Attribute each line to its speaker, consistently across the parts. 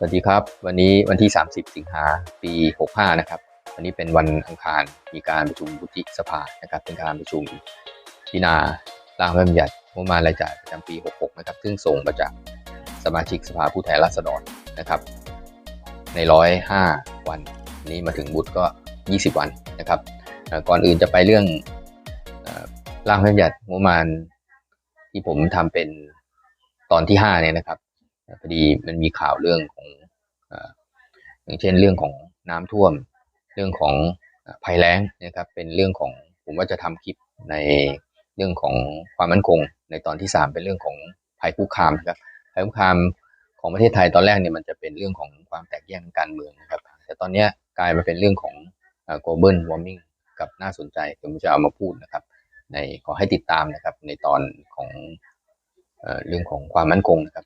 Speaker 1: สวัสดีครับ วันนี้วันที่ 30 สิงหาปี 65 นะครับ วันนี้เป็นวันอังคารมีการประชุมวุฒิสภานะครับ เป็นการประชุมพิจารณาร่างพระบัญญัติงบประมาณรายจ่ายประจำปี 66 นะครับ ซึ่งส่งมาจากสมาชิกสภาผู้แทนราษฎรนะครับ ใน 105 วัน นี้มาถึงวุฒิก็ 20 วันนะครับ ก่อนอื่นจะไปเรื่องเอ่อร่างพระบัญญัติงบประมาณที่ผมทำเป็นตอนที่ 5 เนี่ยนะครับ พอดีมันมีข่าวเรื่องของอย่างเช่นเรื่องของน้ำท่วม เรื่องของภัยแล้งนะครับ เป็นเรื่องของผมว่าจะทำคลิปในเรื่องของความมั่นคง ในตอนที่ 3 เป็นเรื่องของภัยคุกคามครับภัยคุกคามของประเทศไทยตอนแรกเนี่ยมันจะเป็นเรื่องของความแตกแยกทางการเมืองนะครับ แต่ตอนนี้กลายมาเป็นเรื่องของ global warming กับน่าสนใจผมจะเอามาพูดนะครับ ในขอให้ติดตามนะครับในตอนของเรื่องของความมั่นคงนะครับ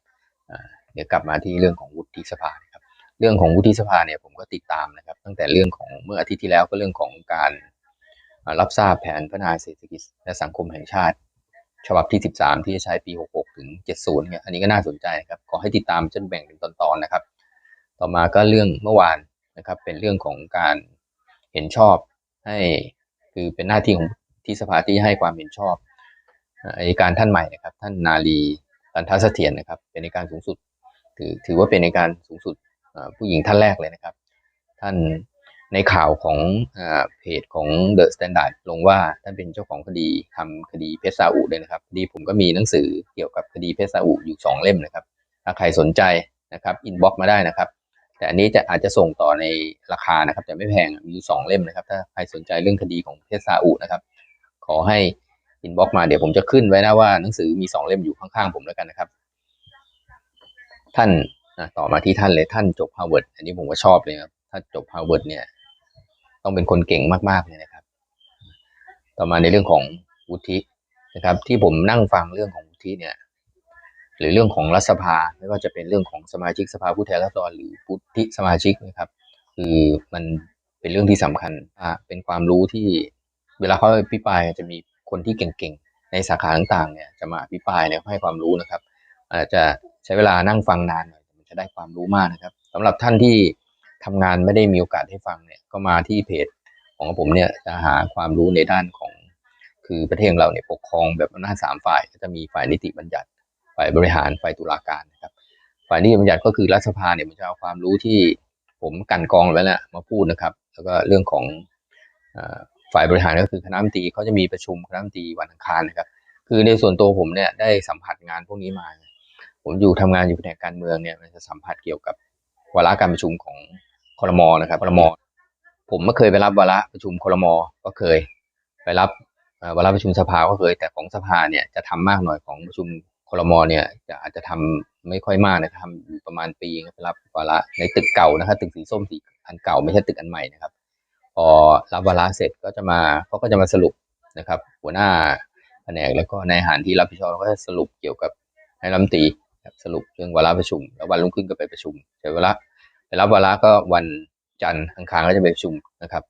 Speaker 1: เดี๋ยวกลับมาที่เรื่องของวุฒิสภาครับ เรื่องของวุฒิสภาเนี่ยผมก็ติดตามนะครับ ตั้งแต่เรื่องของเมื่ออาทิตย์ที่แล้วก็เรื่องของการรับทราบแผนพัฒนาเศรษฐกิจและสังคมแห่งชาติ ฉบับที่ 13 ที่จะใช้ปี 66 ถึง 70เนี่ยอันนี้ก็น่าสนใจนครับขอให้ติดตามจนแบ่งเป็นตอนๆนะครับ ต่อมาก็เรื่องเมื่อวานนะครับเป็นเรื่องของการเห็นชอบให้คือเป็นหน้าที่ของที่สภาที่ให้ความเห็นชอบอัยการท่านใหม่นะครับ ท่านนาลี ตันทัศเสถียรนะครับ เป็นในการสูงสุด ถือถือว่าเป็นในการสูงสุดผู้หญิงท่านแรกเลยนะครับ ท่านในข่าวของอเพจของ The Standard ลงว่าท่านเป็นเจ้าของคดีทำคดีเพชรซาอุด้วยนะครับดีผมก็มีหนังสือเกี่ยวกับคดีเพชรซาอุอยู่สองเล่มนะครับ ถ้าใครสนใจนะครับอินบ็อกมาได้นะครับ แต่อันนี้จะอาจจะส่งต่อในราคานะครับ แต่ไม่แพงมีอยู่สองเล่มนะครับ ถ้าใครสนใจเรื่องคดีของเพชรซาอุนะครับ ขอให้ อินบ็อกมาเดี๋ยวผมจะขึ้นไว้นะว่าหนังสือมีสองเล่มอยู่ข้างๆผมแล้วกันนะครับ ท่านอะต่อมาที่ท่านเลยท่านจบฮาร์วาร์ดอันนี้ผมก็ชอบเลยครับถ้าจบฮาร์วาร์ดเนี่ย ต้องเป็นคนเก่งมากๆเลยนะครับ ต่อมาในเรื่องของวุฒินะครับ ที่ผมนั่งฟังเรื่องของวุฒิเนี่ย หรือเรื่องของรัฐสภาไม่ว่าจะเป็นเรื่องของสมาชิกสภาผู้แทนราษฎรหรือวุฒิสมาชิกนะครับ คือมันเป็นเรื่องที่สำคัญอ่าเป็นความรู้ที่เวลาเขาอภิปรายจะมี คนที่เก่งๆ ในสาขาต่างๆเนี่ยจะมาอภิปรายแล้วให้ความรู้นะครับ อาจจะใช้เวลานั่งฟังนานหน่อยแต่มันจะได้ความรู้มากนะครับสำหรับท่านที่ทำงานไม่ได้มีโอกาสให้ฟังเนี่ยก็มาที่เพจของผมเนี่ยจะหาความรู้ในด้านของคือประเทศของเราเนี่ยปกครองแบบอำนาจสามฝ่ายก็จะมีฝ่ายนิติบัญญัติ ฝ่ายบริหารฝ่ายตุลาการนะครับ ฝ่ายนิติบัญญัติก็คือรัฐสภาเนี่ยมันจะเอาความรู้ที่ผมกันกองไว้แล้วมาพูดนะครับ แล้วก็เรื่องของ ฝ่ายบริหารก็คือคณะมนตรีเขาจะมีประชุมคณะมนตรีวันอังคารนะครับ คือในส่วนตัวผมเนี่ยได้สัมผัสงานพวกนี้มา ผมอยู่ทำงานอยู่แผนกการเมืองเนี่ยมันจะสัมผัสเกี่ยวกับวาระการประชุมของคอรมอนะครับคอรมอผมไม่เคยไปรับวาระประชุมคอรมอก็เคย ไปรับวาระประชุมสภาก็เคย แต่ของสภาเนี่ยจะทำมากหน่อยของประชุมคอรมอเนี่ยจะอาจจะทำไม่ค่อยมากนะครับทำอยู่ประมาณปีครับไปรับวาระในตึกเก่านะครับตึกสีส้มสีอันเก่าไม่ใช่ตึกอันใหม่นะครับ พอรับวาระเสร็จก็จะมาเขาก็จะมาสรุปนะครับ หัวหน้าแผนกแล้วก็นายหารที่รับผิดชอบก็จะสรุปเกี่ยวกับให้รัมตีสรุปเรื่องวาระประชุม แล้ววันรุ่งขึ้นก็ไปประชุมใช้เวลาไปรับวาระก็วันจันทร์อังคารก็จะไปประชุมนะครับ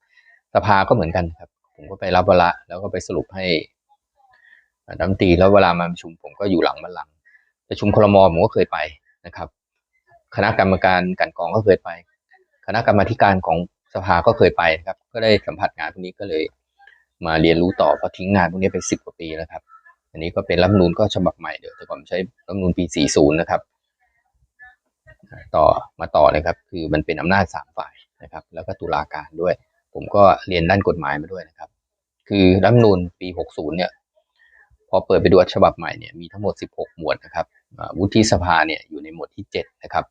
Speaker 1: สภาก็เหมือนกันครับ ผมก็ไปรับวาระแล้วก็ไปสรุปให้รัมตีแล้วเวลามาประชุม ผมก็อยู่หลังบัลลังประชุมครมผมก็เคยไปนะครับ คณะกรรมการกันกองก็เคยไป คณะกรรมาธิการของ สภาก็เคยไปครับ ก็ได้สัมผัสงานพวกนี้ก็เลยมาเรียนรู้ต่อเพราะทิ้งงานพวกนี้ไปสิบกว่าปีแล้วครับ อันนี้ก็เป็นรัฐมนูญก็ฉบับใหม่เดี๋ยวแต่ผมใช้รัฐมนูญปี 40 นะครับ ต่อมาต่อเลยครับ คือมันเป็นอำนาจสามฝ่ายนะครับ แล้วก็ตุลาการด้วย ผมก็เรียนด้านกฎหมายมาด้วยนะครับ คือรัฐมนูญปี 60 เนี่ย พอเปิดไปดูฉบับใหม่เนี่ยมีทั้งหมด 16 หมวดนะครับวุฒิสภาเนี่ยอยู่ในหมวดที่ 7 นะครับ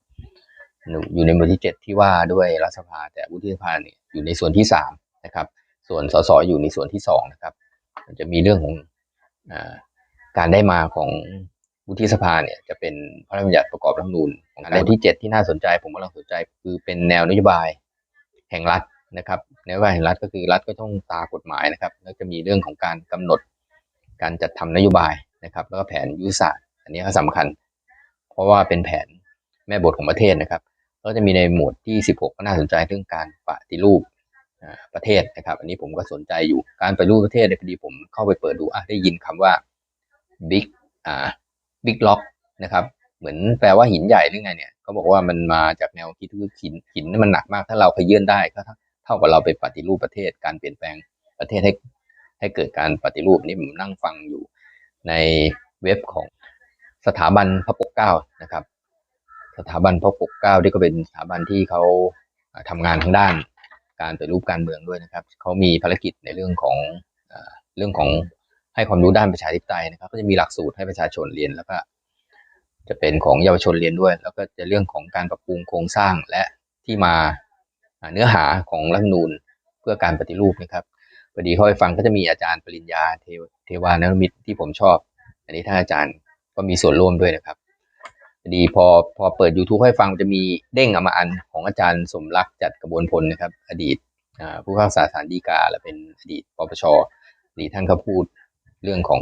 Speaker 1: อยู่ในหมวดที่ 7 ที่ว่าด้วยรัฐสภาแต่วุฒิสภาเนี่ยอยู่ในส่วนที่3นะครับ ส่วนสสอยู่ในส่วนที่2นะครับมันจะมีเรื่องของอการได้มาของวุฒิสภาเนี่ยจะเป็นพระราชบัญญัติประกอบรัฐธรรมนูญของในที่ 7 ที่น่าสนใจ ผมกำลังสนใจคือเป็นแนวนโยบายแห่งรัฐนะครับแนวนโยบายแห่งรัฐก็คือรัฐก็ต้องตากฎหมายนะครับแล้วจะมีเรื่องของการกำหนดการจัดทำนโยบายนะครับ แล้วก็แผนยุทธศาสตร์ อันนี้ก็สำคัญ เพราะว่าเป็นแผนแม่บทของประเทศนะครับ ก็จะมีในหมวดที่ 16 ก็น่าสนใจเรื่องการปฏิรูปประเทศนะครับ อันนี้ผมก็สนใจอยู่การปฏิรูปประเทศในยพอดีผมเข้าไปเปิดดูอะได้ยินคำว่า big อ่า big lock นะครับ เหมือนแปลว่าหินใหญ่หรือไงเนี่ยเขาบอกว่ามันมาจากแนวคิดคือหินหินนี่มันหนักมากถ้าเราขยื่นได้ก็เท่ากับเราไปปฏิรูปประเทศ การเปลี่ยนแปลงประเทศให้ให้เกิดการปฏิรูปนี่ผมนั่งฟังอยู่ในเว็บของสถาบันพระปกเกล้านะครับ สถาบันพระปกเกล้าที่ก็เป็นสถาบันที่เขาอ่าทำงานทางด้าน การปฏิรูปการเมืองด้วยนะครับเขามีภารกิจในเรื่องของเรื่องของให้ความรู้ด้านประชาธิปไตยนะครับ ก็จะมีหลักสูตรให้ประชาชนเรียนแล้วก็จะเป็นของเยาวชนเรียนด้วย แล้วก็จะเรื่องของการปรับปรุงโครงสร้างและที่มาเนื้อหาของรัฐนูญเพื่อการปฏิรูปนะครับพอดีเขาไปฟังก็จะมีอาจารย์ปริญญาเทวเทวานรมิตรที่ผมชอบ อันนี้ท่านอาจารย์ก็มีส่วนร่วมด้วยนะครับ ดีพอพอเปิด YouTube ให้ฟังจะมีเด้งออกมาอันของอาจารย์สมรักจัดกระบวนพลนะครับ อดีตผู้พิพากษาศาลฎีกา และเป็นอดีตปปชอดีตท่านก็พูดเรื่องของ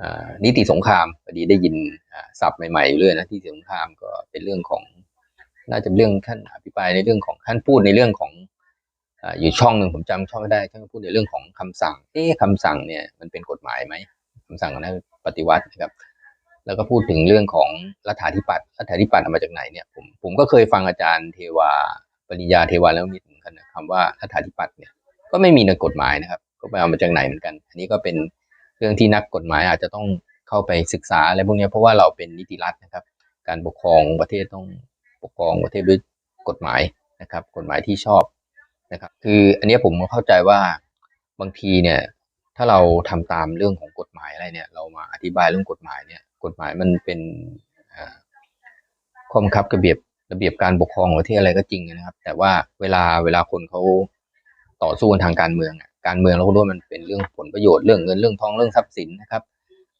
Speaker 1: อนิติสงครามพอดีได้ยินศัพท์ใหม่ๆเรื่อยนะนิติสงครามก็เป็นเรื่องของน่าจะเรื่องท่านอภิปรายในเรื่องของท่านพูดในเรื่องของออยู่ช่องหนึ่งผมจำช่องไม่ได้ท่านพูดในเรื่องของคำสั่ง เอ๊ะคำสั่งเนี่ยมันเป็นกฎหมายไหมคำสั่งนะปฏิวัตินะครับ แล้วก็พูดถึงเรื่องของรัฐาธิปัตย์รัฐาธิปัตย์เอามาจากไหนเนี่ยผมผมก็เคยฟังอาจารย์เทวาปริญญาเทวาแล้วมีถึงนะคำว่ารัฐาธิปัตย์เนี่ยก็ไม่มีในกฎหมายนะครับ ก็ไปเอามาจากไหนเหมือนกัน อันนี้ก็เป็นเรื่องที่นักกฎหมายอาจจะต้องเข้าไปศึกษาอะไรพวกนี้เพราะว่าเราเป็นนิติรัฐนะครับ การปกครองประเทศต้องปกครองประเทศด้วยกฎหมายนะครับ กฎหมายที่ชอบนะครับ คืออันนี้ผมก็เข้าใจว่าบางทีเนี่ยถ้าเราทำตามเรื่องของกฎหมายอะไรเนี่ย เรามาอธิบายเรื่องกฎหมายเนี่ย กฎหมายมันเป็นอ่าข้อบังคับระเบียบระเบียบการปกครองของประเทศอะไรก็จริงนะครับ แต่ว่าเวลาเวลาคนเขาต่อสู้กันทางการเมืองการเมืองเราก็รู้ว่ามันเป็นเรื่องผลประโยชน์เรื่องเงินเรื่องทองเรื่องทรัพย์สินนะครับ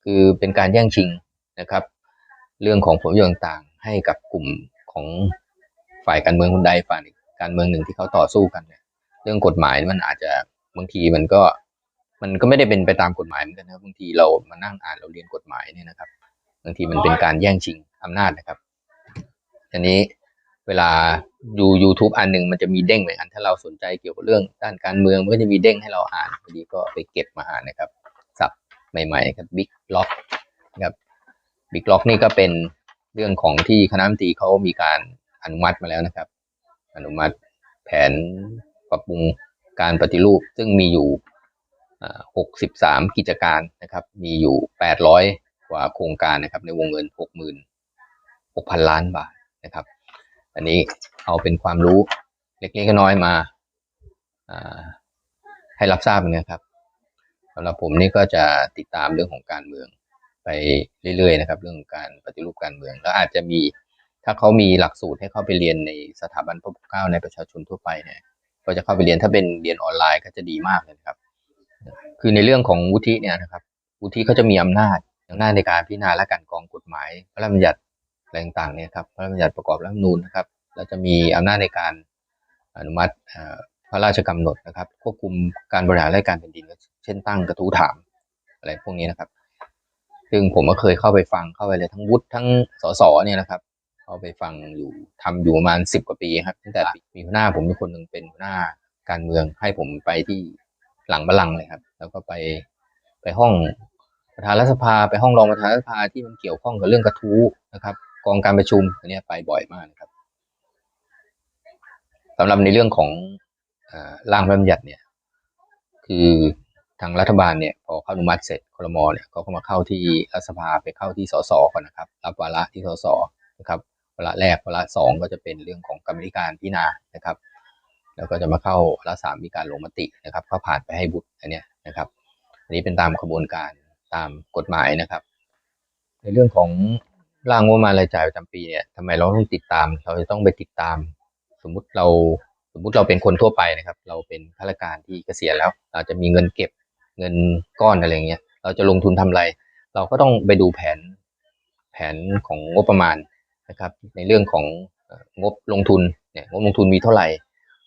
Speaker 1: คือเป็นการแย่งชิงนะครับ เรื่องของผลประโยชน์ต่างให้กับกลุ่มของฝ่ายการเมืองคนใดฝ่ายการเมืองหนึ่งที่เขาต่อสู้กันเนี่ยเรื่องกฎหมายมันอาจจะบางทีมันก็มันก็ไม่ได้เป็นไปตามกฎหมายเหมือนกันนะบางทีเรามานั่งอ่านเราเรียนกฎหมายเนี่ยนะครับ บางทีมันเป็นการแย่งชิงอำนาจนะครับอันนี้เวลาดู YouTube อันหนึ่งมันจะมีเด้งเหมือนกันถ้าเราสนใจเกี่ยวกับเรื่องด้านการเมืองมันก็จะมีเด้งให้เราอ่านพอดีก็ไปเก็บมาอ่านนะครับศัพท์ใหม่ๆครับ Big Lock นะครับ Big Lock นี่ก็เป็นเรื่องของที่คณะรัฐมนตรีเขามีการอนุมัติมาแล้วนะครับ อนุมัติแผนปรับปรุงการปฏิรูปซึ่งมีอยู่อ่า63 กิจการนะครับ มีอยู่ 800 กว่าโครงการนะครับ ในวงเงิน 60,000 6,000 ล้านบาทนะครับ อันนี้เอาเป็นความรู้เล็กๆน้อยๆมาให้รับทราบนะครับสำหรับผมนี่ก็จะติดตามเรื่องของการเมืองไปเรื่อยๆนะครับ เรื่องการปฏิรูปการเมืองแล้วอาจจะมีถ้าเขามีหลักสูตรให้เข้าไปเรียนในสถาบันพระปกเกล้าในประชาชนทั่วไปเนี่ยก็จะเข้าไปเรียนถ้าเป็นเรียนออนไลน์ก็จะดีมากเลยครับ คือในเรื่องของวุฒิเนี่ยนะครับ วุฒิเขาจะมีอำนาจ อำนาจในการพิจารณาและการกองกฎหมาย พระราชบัญญัติอะไรต่างๆเนี่ยครับพระราชบัญญัติประกอบรัฐธรรมนูญนะครับเราจะมีอำนาจในการอนุมัติพระราชกำหนดนะครับ ควบคุมการบริหารราชการแผ่นดิน เช่นตั้งกระทู้ถามอะไรพวกนี้นะครับ ซึ่งผมก็เคยเข้าไปฟังเข้าไปเลยทั้งวุฒิทั้งสสเนี่ยนะครับเข้าไปฟังอยู่ทำอยู่ประมาณสิบกว่าปีครับตั้งแต่มีหัวหน้าผมเป็นคนหนึ่งเป็นหัวหน้าการเมืองให้ผมไปที่หลังบัลลังก์เลยครับ แล้วก็ไปไปห้อง ประธานรัฐสภาไปห้องรองประธานรัฐสภาที่มันเกี่ยวข้องกับเรื่องกระทู้นะครับ กองการประชุมอันนี้ไปบ่อยมากนะครับสำหรับในเรื่องของร่างพระบัญญัติเนี่ย คือทางรัฐบาลเนี่ยพอเข้าอนุมัติเสร็จครมเนี่ยเขาก็มาเข้าที่รัฐสภาไปเข้าที่สสก่อนนะครับ รับวาระที่สสนะครับวาระแรกวาระสองก็จะเป็นเรื่องของกรรมธิการพิจารณานะครับ แล้วก็จะมาเข้าวาระสามมีการลงมตินะครับ ก็ผ่านไปให้บุตรอันเนี้ยนะครับ อันนี้เป็นตามกระบวนการ ตามกฎหมายนะครับ ในเรื่องของร่างงบประมาณรายจ่ายประจำปีเนี่ยทำไมเราต้องติดตาม เราจะต้องไปติดตาม สมมุติเราสมมุติเราเป็นคนทั่วไปนะครับ เราเป็นข้าราชการที่เกษียณแล้ว เราจะมีเงินเก็บเงินก้อนอะไรเงี้ย เราจะลงทุนทำอะไร เราก็ต้องไปดูแผนแผนของงบประมาณนะครับ ในเรื่องของงบลงทุนเนี่ยงบลงทุนมีเท่าไหร่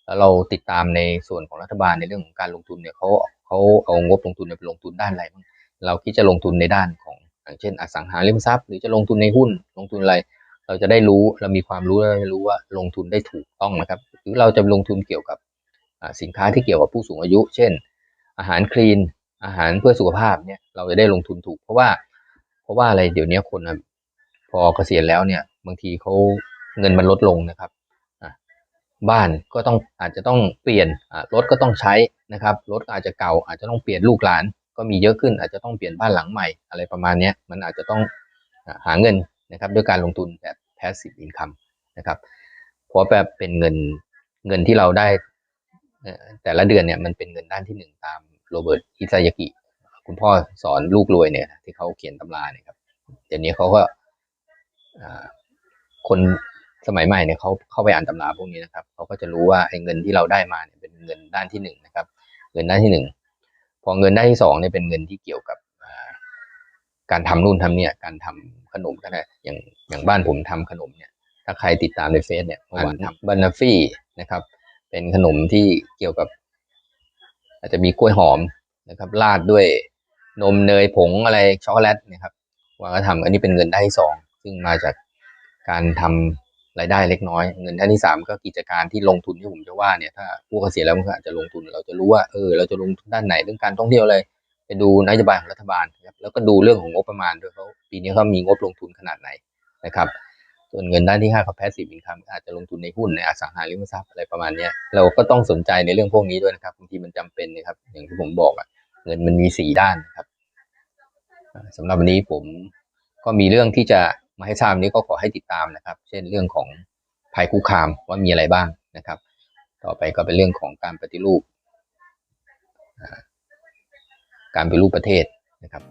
Speaker 1: แล้วเราติดตามในส่วนของรัฐบาลในเรื่องของการลงทุนเนี่ยเขาเขาเอางบลงทุนไปลงทุนด้านอะไรบ้าง เราคิดจะลงทุนในด้านของอย่างเช่น อสังหาริมทรัพย์หรือจะลงทุนในหุ้น ลงทุนอะไร เราจะได้รู้เรามีความรู้เราจะรู้ว่าลงทุนได้ถูกต้องนะครับ หรือเราจะลงทุนเกี่ยวกับสินค้าที่เกี่ยวกับผู้สูงอายุ เช่น อาหารคลีน อาหารเพื่อสุขภาพเนี่ยเราจะได้ลงทุนถูก เพราะว่า เพราะว่าอะไรเดี๋ยวนี้คนพอเกษียณแล้วเนี่ยบางทีเขาเงินมันลดลงนะครับบ้านก็ต้องอาจจะต้องเปลี่ยนรถก็ต้องใช้นะครับรถอาจจะเก่าอาจจะต้องเปลี่ยนลูกหลาน ก็มีเยอะขึ้นอาจจะต้องเปลี่ยนบ้านหลังใหม่อะไรประมาณนี้มันอาจจะต้องหาเงินนะครับด้วยการลงทุนแบบ passive income นะครับเพราะแบบเป็นเงินเงินที่เราได้แต่ละเดือนเนี่ยมันเป็นเงินด้านที่หนึ่งตามโรเบิร์ตอิซายากิคุณพ่อสอนลูกรวยเนี่ยที่เขาเขียนตำราเนี่ยครับเดี๋ยวนี้เขาก็คนสมัยใหม่เนี่ยเขาเข้าไปอ่านตำราพวกนี้นะครับเขาก็จะรู้ว่าไอ้เงินที่เราได้มาเนี่ยเป็นเงินด้านที่หนึ่งนะครับ เงินด้านที่หนึ่ง พอเงินได้ที่สองเนี่ยเป็นเงินที่เกี่ยวกับการทำนู่นทำเนี่ย การทำขนมก็ได้อย่างอย่างบ้านผมทำขนมเนี่ย ถ้าใครติดตามในเฟซเนี่ยเมื่อวานทำบานาฟี่นะครับ เป็นขนมที่เกี่ยวกับ อาจจะมีกล้วยหอมนะครับราดด้วยนมเนยผงอะไรช็อกโกแลตนะครับวาก็ทำอันนี้เป็นเงินได้ที่สองซึ่งมาจากการทำ รายได้เล็กน้อย เงินด้านที่สามก็กิจการที่ลงทุนที่ผมจะว่าเนี่ยถ้าผู้เกษียณแล้วมันก็อาจจะลงทุนเราจะรู้ว่าเออเราจะลงทุนด้านไหนเรื่องการท่องเที่ยวเลยไปดูนโยบายของรัฐบาลนะครับแล้วก็ดูเรื่องของงบประมาณด้วยเขาปีนี้เขามีงบลงทุนขนาดไหนนะครับส่วนเงินด้านที่ห้าเขา passive income อาจจะลงทุนในหุ้นในอสังหาริมทรัพย์อะไรประมาณนี้เราก็ต้องสนใจในเรื่องพวกนี้ด้วยนะครับบางทีมันจำเป็นนะครับ อย่างที่ผมบอกอะเงินมันมีสี่ด้านครับอ่าสำหรับวันนี้ผมก็มีเรื่องที่จะ มาให้ทราบนี้ก็ขอให้ติดตามนะครับ เช่นเรื่องของภัยคุกคามว่ามีอะไรบ้างนะครับ ต่อไปก็เป็นเรื่องของการปฏิรูป การปฏิรูปประเทศนะครับ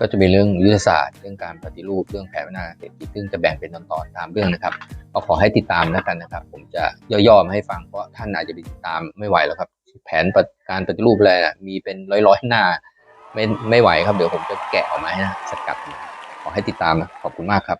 Speaker 1: ก็จะมีเรื่องยุทธศาสตร์เรื่องการปฏิรูปเรื่องแผนพัฒนาเศรษฐกิจซึ่งจะแบ่งเป็นตอนๆตามเรื่องนะครับก็ขอให้ติดตามแล้วกันนะครับ ผมจะย่อๆมาให้ฟังเพราะท่านอาจจะไปติดตามไม่ไหวแล้วครับ แผนปฏิการปฏิรูปอะไรนะมีเป็นร้อยๆหน้า ไม่ไม่ไหวครับ เดี๋ยวผมจะแกะออกมาให้นะสกัดขอให้ติดตามนะขอบคุณมากครับ